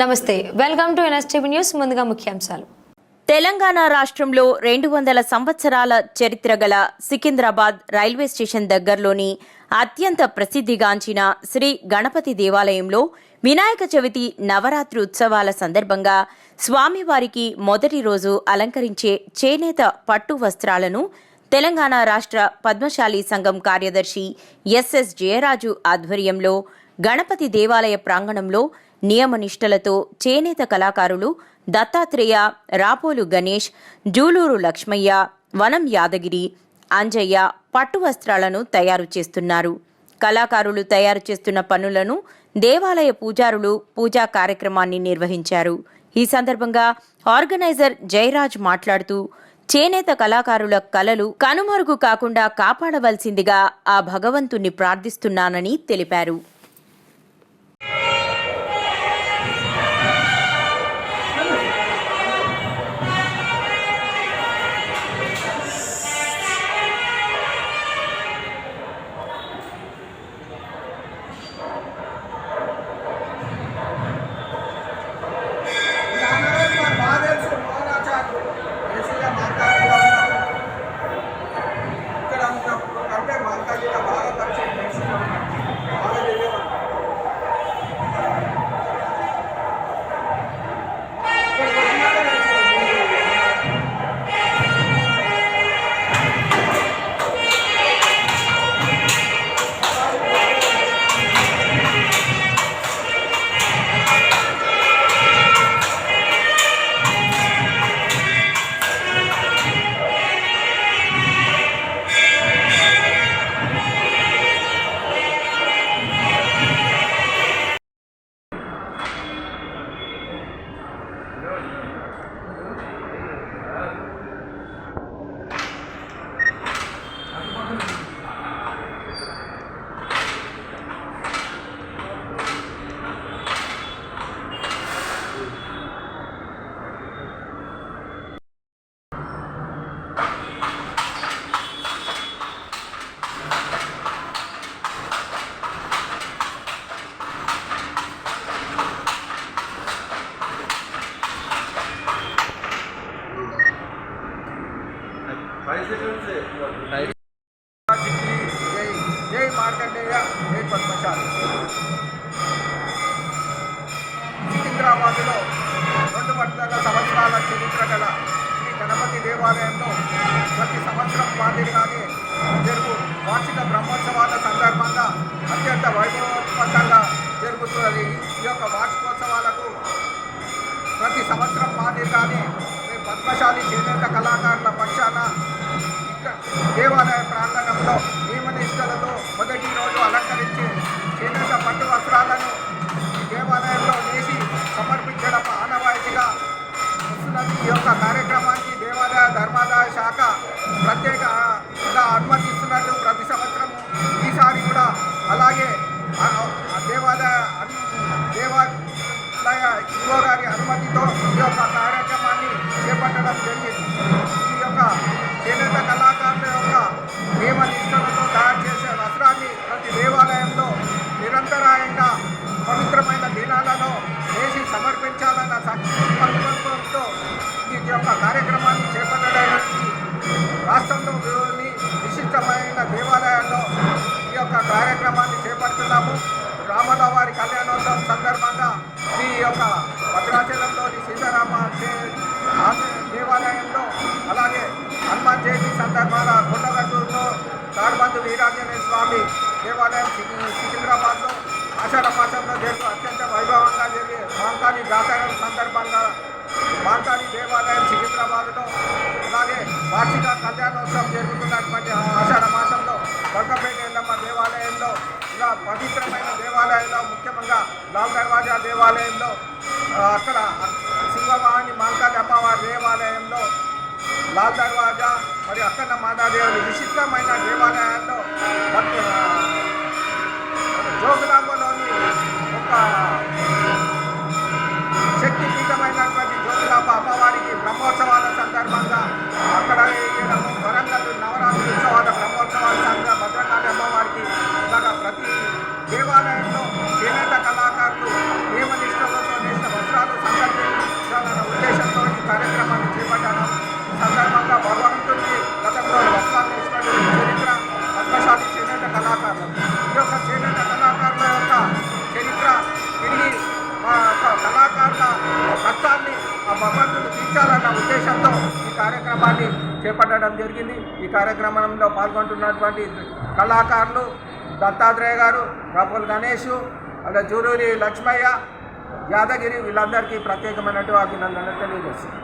నమస్తే welcome to NSTV news ముందుగా ముఖ్యాంశాలు. తెలంగాణ రాష్ట్రంలో రెండు వందల సంవత్సరాల చరిత్ర గల సికింద్రాబాద్ రైల్వే స్టేషన్ దగ్గరలోని అత్యంత ప్రసిద్ధిగాంచిన శ్రీ గణపతి దేవాలయంలో వినాయక చవితి నవరాత్రి ఉత్సవాల సందర్భంగా స్వామివారికి మొదటి రోజు అలంకరించే చేనేత పట్టు వస్త్రాలను తెలంగాణ రాష్ట్ర పద్మశాలి సంఘం కార్యదర్శి ఎస్ఎస్ జయరాజు ఆధ్వర్యంలో గణపతి దేవాలయ ప్రాంగణంలో నియమనిష్టలతో చేనేత కళాకారులు దత్తాత్రేయ రాపోలు గణేష్ జూలూరు లక్ష్మయ్య వనం యాదగిరి అంజయ్య పట్టు వస్త్రాలను తయారు చేస్తున్నారు. కళాకారులు తయారు చేస్తున్న పనులను దేవాలయ పూజారులు పూజా కార్యక్రమాన్ని నిర్వహించారు. ఈ సందర్భంగా ఆర్గనైజర్ జయరాజ్ మాట్లాడుతూ చేనేత కళాకారుల కళలు కనుమరుగు కాకుండా కాపాడవలసిందిగా ఆ భగవంతుణ్ణి ప్రార్థిస్తున్నానని తెలిపారు. జై మార్కండేయ జై పద్మశాలి సికింద్రాబాద్లో రెండు వందల సంవత్సరాల చరిత్ర గల శ్రీ గణపతి దేవాలయంలో ప్రతి సంవత్సరం మాదిరిగానే వార్షిక బ్రహ్మోత్సవాల సందర్భంగా అత్యంత వైభవోత్పత్తంగా జరుగుతున్నది. ఈ యొక్క వార్షికోత్సవాలకు ప్రతి సంవత్సరం మాదిరిగానే పద్మశాలి చేనేత కళాకారుల పక్షాన ఇక్కడ దేవాలయ ప్రాంగణంలో ఈవో గారి అనుమతితో ఈ యొక్క కార్యక్రమాన్ని చేపట్టడం జరిగింది. ఈ యొక్క చేనేత కళాకారుల యొక్క నియమ నిష్టలతో తయారు చేసే వస్త్రాన్ని ప్రతి దేవాలయంలో నిరంతరాయంగా పవిత్రమైన దినాలలో వేసి సమర్పించాలన్న సంకల్పంతో ఈ యొక్క కార్యక్రమం స్వామి దేవాలయం సికింద్రాబాద్లో ఆషాఢ మాసంలో జరుగు అత్యంత వైభవంగా జరిగే మాంతాని జాతర సందర్భంగా మాంతాని దేవాలయం సికింద్రాబాద్లో అలాగే వార్షిక కళ్యాణోత్సవం జరుగుతున్నటువంటి ఆషాఢ మాసంలో బల్కపేట ఎల్లమ్మ దేవాలయంలో ఇలా పవిత్రమైన దేవాలయంలో ముఖ్యంగా లాల్ దర్వాజా దేవాలయంలో అక్కడ సింహవాహిని మాంతాని అమ్మవారి దేవాలయంలో లాల్ దర్వాజా మరియు అక్కన్న మాతాదేవుని విచిత్రమైన దేవాలయాల్లో కార్యక్రమాన్ని చేపట్టడం జరిగింది. ఈ కార్యక్రమంలో పాల్గొంటున్నటువంటి కళాకారులు దత్తాత్రేయ గారు రాపుల్ గణేష్ అలా జూరూరి లక్ష్మయ్య యాదగిరి వీళ్ళందరికీ ప్రత్యేకమైనటువంటి అభినందనలు తెలియజేస్తున్నాను.